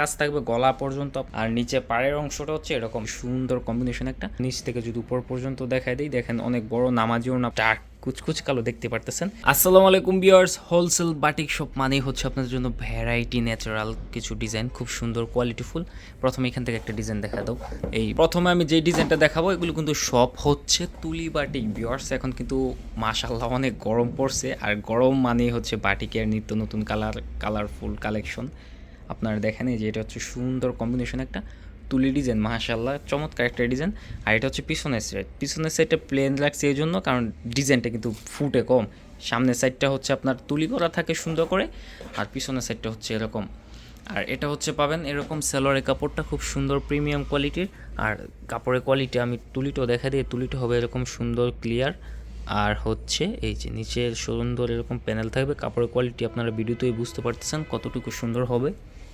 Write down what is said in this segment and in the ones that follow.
কাজ থাকবে গলা পর্যন্ত, আর নিচে পাড়ের অংশটা হচ্ছে এরকম সুন্দর কম্বিনেশন একটা। নিচ থেকে যদি উপর পর্যন্ত দেখায় দিই, দেখেন অনেক বড় নামাজিও না ডার্ক কুচকুচ কালো দেখতে পারতেছেন। আসসালামু আলাইকুম বিয়ার্স হোলসেল বাটিক শপ মানেই হচ্ছে আপনাদের জন্য ভ্যারাইটি ন্যাচারাল কিছু ডিজাইন খুব সুন্দর কোয়ালিটিফুল প্রথমে এখান থেকে একটা ডিজাইন দেখা দাও। এই প্রথমে আমি যে ডিজাইনটা দেখাবো, এগুলো কিন্তু সব হচ্ছে তুলি বাটিক বিয়ার্স এখন কিন্তু মাশাল্লাহ অনেক গরম পড়ছে, আর গরম মানেই হচ্ছে বাটিকের নিত্য নতুন কালার কালারফুল কালেকশন আপনারা দেখেন এই যে এটা হচ্ছে সুন্দর কম্বিনেশন একটা তুলি ডিজাইন মাশাল্লাহ চমৎকার একটা ডিজাইন আর এটা হচ্ছে পিছনের সাইড পিছনের সাইডটা প্লেন লাগছে এই জন্য, কারণ ডিজাইনটা কিন্তু ফুটে কম। সামনের সাইডটা হচ্ছে আপনার তুলি করা থাকে সুন্দর করে, আর পিছনের সাইডটা হচ্ছে এরকম। আর এটা হচ্ছে পাবেন এরকম সেলোয়ারের কাপড়টা খুব সুন্দর প্রিমিয়াম কোয়ালিটির আর কাপড়ের কোয়ালিটি আমি তুলিটাও দেখা দিই, তুলিটা হবে এরকম সুন্দর ক্লিয়ার আর হচ্ছে এই যে নিচের সুন্দর এরকম প্যানেল থাকবে, কাপড়ের কোয়ালিটি আপনারা ভিডিওতেই বুঝতে পারতেছেন কতটুকু সুন্দর হবে।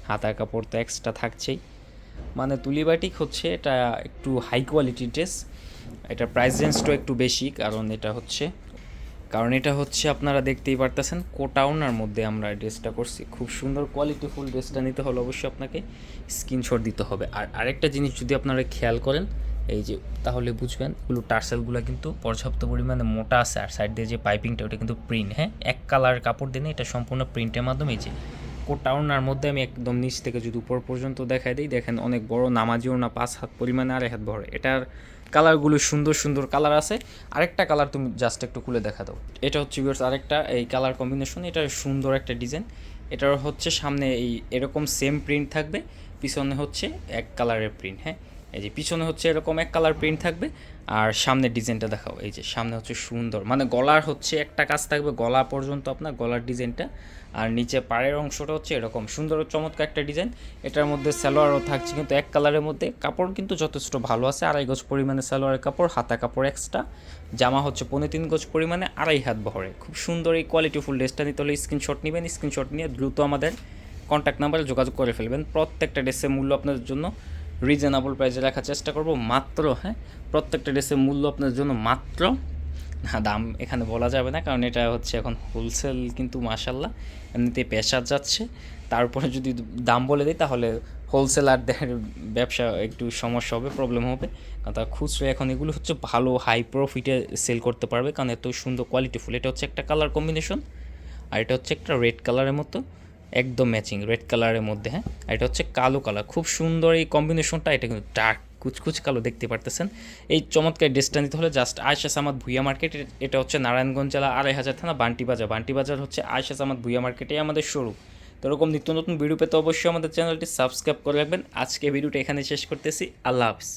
হাতার কাপড় তো এক্সট্রা থাকছেই। মানে তুলি বাটিক হচ্ছে এটা একটু হাই কোয়ালিটির ড্রেস এটা প্রাইস রেঞ্জটাও একটু বেশি কারণ এটা হচ্ছে, কারণ এটা হচ্ছে আপনারা দেখতেই পারতেছেন কোটাউনার মধ্যে আমরা ড্রেসটা করছি। খুব সুন্দর কোয়ালিটিফুল ড্রেসটা নিতে হলে অবশ্যই আপনাকে স্ক্রিনশট দিতে হবে। আর আরেকটা জিনিস যদি আপনারা খেয়াল করেন এই যে, তাহলে বুঝবেন, এগুলো টার্সেলগুলো কিন্তু পর্যাপ্ত পরিমাণে মোটা আছে, আর সাইড দিয়ে যে পাইপিংটা ওটা কিন্তু প্রিন্ট হ্যাঁ? এক কালার কাপড় দিনে এটা সম্পূর্ণ প্রিন্টের মাধ্যমে এই যে কোটাউনার মধ্যে আমি একদম নিচ থেকে যদি উপর পর্যন্ত দেখাই দিই, দেখেন অনেক বড় নামাজিও না, পাঁচ হাত পরিমাণে আড়াই হাত বড় এটার কালারগুলো সুন্দর সুন্দর কালার আছে। আরেকটা কালার তুমি জাস্ট একটু খুলে দেখা দাও। এটা হচ্ছে ভিউয়ার্স আরেকটা, এই কালার কম্বিনেশন এটা সুন্দর একটা ডিজাইন এটার হচ্ছে সামনে এই এরকম সেম প্রিন্ট থাকবে, পিছনে হচ্ছে এক কালারের প্রিন্ট হ্যাঁ? এই যে পিছনে হচ্ছে এরকম এক কালার প্রিন্ট থাকবে, আর সামনের ডিজাইনটা দেখাও। এই যে সামনে হচ্ছে সুন্দর মানে গলার হচ্ছে একটা কাজ থাকবে গলা পর্যন্ত আপনার গলার ডিজাইনটা আর নিচে পাড়ের অংশটা হচ্ছে এরকম সুন্দর চমৎকার একটা ডিজাইন এটার মধ্যে সালোয়ারও থাকছে কিন্তু এক কালারের মধ্যে। কাপড় কিন্তু যথেষ্ট ভালো আছে, আড়াই গজ পরিমাণে সালোয়ারের কাপড়, হাতা কাপড় এক্সট্রা জামা হচ্ছে পনেরো তিন গজ পরিমাণে, আড়াই হাত বহরে। খুব সুন্দর এই কোয়ালিটিফুল ড্রেসটা নিতে হলে স্ক্রিনশট নেবেন স্ক্রিনশট নিয়ে দ্রুত আমাদের কন্ট্যাক্ট নাম্বারে যোগাযোগ করে ফেলবেন। প্রত্যেকটা ড্রেসের মূল্য আপনাদের জন্য রিজনেবল প্রাইসে রাখার চেষ্টা করব। মাত্র হ্যাঁ প্রত্যেকটা ড্রেসের মূল্য আপনার জন্য মাত্র। না, দাম এখানে বলা যাবে না, কারণ এটা হচ্ছে এখন হোলসেল কিন্তু মাসাল্লাহ এমনিতে পেশার যাচ্ছে। তারপরে যদি দাম বলে দিই, তাহলে হোলসেলারদের ব্যবসা একটু সমস্যা হবে প্রবলেম হবে। কারণ তার খুচরো এখন এগুলো হচ্ছে ভালো হাই প্রফিটে সেল করতে পারবে, কারণ এত সুন্দর কোয়ালিটিফুল এটা হচ্ছে একটা কালার কম্বিনেশন আর এটা হচ্ছে একটা রেড কালারের মতো। একদম ম্যাচিং রেড কালারের মধ্যে হ্যাঁ? আর এটা হচ্ছে কালো কালার খুব সুন্দর এই কম্বিনেশনটা এটা কিন্তু ডার্ক কুচকুচ কালো দেখতে পারতেছেন। এই চমৎকার ড্রেসটা নিতে হলে জাস্ট আয়সা সামাদ ভুইয়া মার্কেট এটা হচ্ছে নারায়ণগঞ্জ জেলা আড়াই হাজার থানা বান্টি বাজার বান্টি বাজার হচ্ছে আয়সা সামাদ ভুইয়া মার্কেটে আমাদের শুরু তো এরকম নিত্য নতুন ভিডিও পেতে অবশ্যই আমাদের চ্যানেলটি সাবস্ক্রাইব করে রাখবেন। আজকে ভিডিওটা এখানে শেষ করতেছি। আল্লাহ হাফিজ।